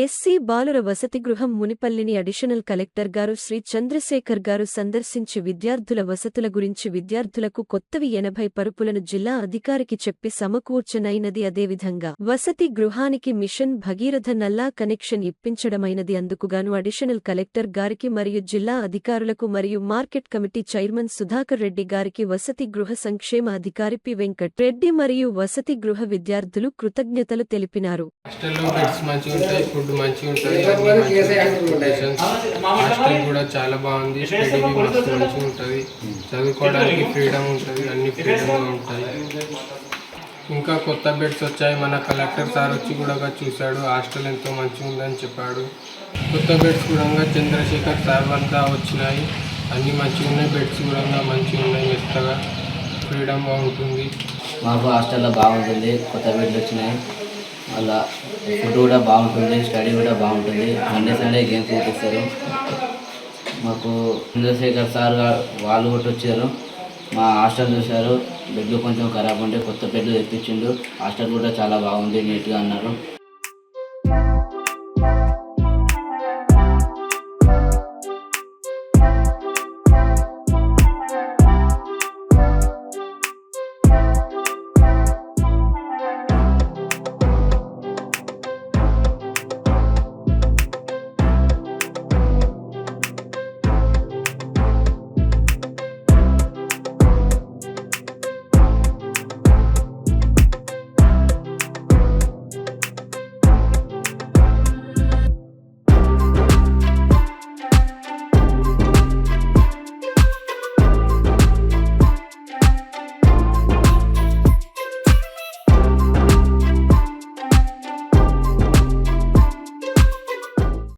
SC బాలుర వసతి గృహం మునిపల్లిని అడిషనల్ కలెక్టర్ గారు శ్రీ చంద్రశేఖర్ గారు సందర్శించి విద్యార్థుల వసతుల గురించి విద్యార్థులకు కొత్తవి ఎనభై పరుపులను జిల్లా అధికారికి చెప్పి సమకూర్చనైనది అదేవిధంగా వసతి గృహానికి మిషన్ భగీరథ నల్లా కనెక్షన్ ఇప్పించడమైనది అందుకుగాను అడిషనల్ కలెక్టర్ గారికి మరియు జిల్లా అధికారులకు మరియు market committee chairman Sudhakar Reddy గారికి వసతి గృహ సంక్షేమ అధికారి పి వెంకట్ రెడ్డి మరియు వసతి గృహ విద్యార్థులు కృతజ్ఞతలు తెలిపినారు. ఫుడ్ మంచిగా ఉంటుంది. హాస్టల్ కూడా చాలా బాగుంది స్టడీ మస్తు మంచిగా ఉంటుంది. చదువుకోవడానికి ఫ్రీడమ్ ఉంటుంది అన్ని ఫ్రీడమ్గా ఉంటాయి. ఇంకా కొత్త బెడ్స్ వచ్చాయి మన కలెక్టర్ సార్ వచ్చి కూడా చూశాడు హాస్టల్ ఎంతో మంచిగా ఉందని చెప్పాడు. కొత్త బెడ్స్ కూడా చంద్రశేఖర్ సార్ వద్ద వచ్చినాయి. అన్ని మంచిగా ఉన్నాయి బెడ్స్ కూడా మంచిగా ఉన్నాయి మెత్తగా. ఫ్రీడమ్గా ఉంటుంది మాకు హాస్టల్లో బాగుంటుంది కొత్త బెడ్లు వచ్చినాయి. అలా ఫుడ్ కూడా బాగుంటుంది స్టడీ కూడా బాగుంటుంది. సండే సండే గేమ్స్ చూపిస్తారు. మాకు చంద్రశేఖర్ సార్ వాళ్ళు కూడా వచ్చారు. మా హాస్టల్ చూశారు. బెడ్లు కొంచెం ఖరాబ్ ఉంటే కొత్త బెడ్లు తెప్పించిండు. హాస్టల్ కూడా చాలా బాగుంది నీట్గా అన్నారు.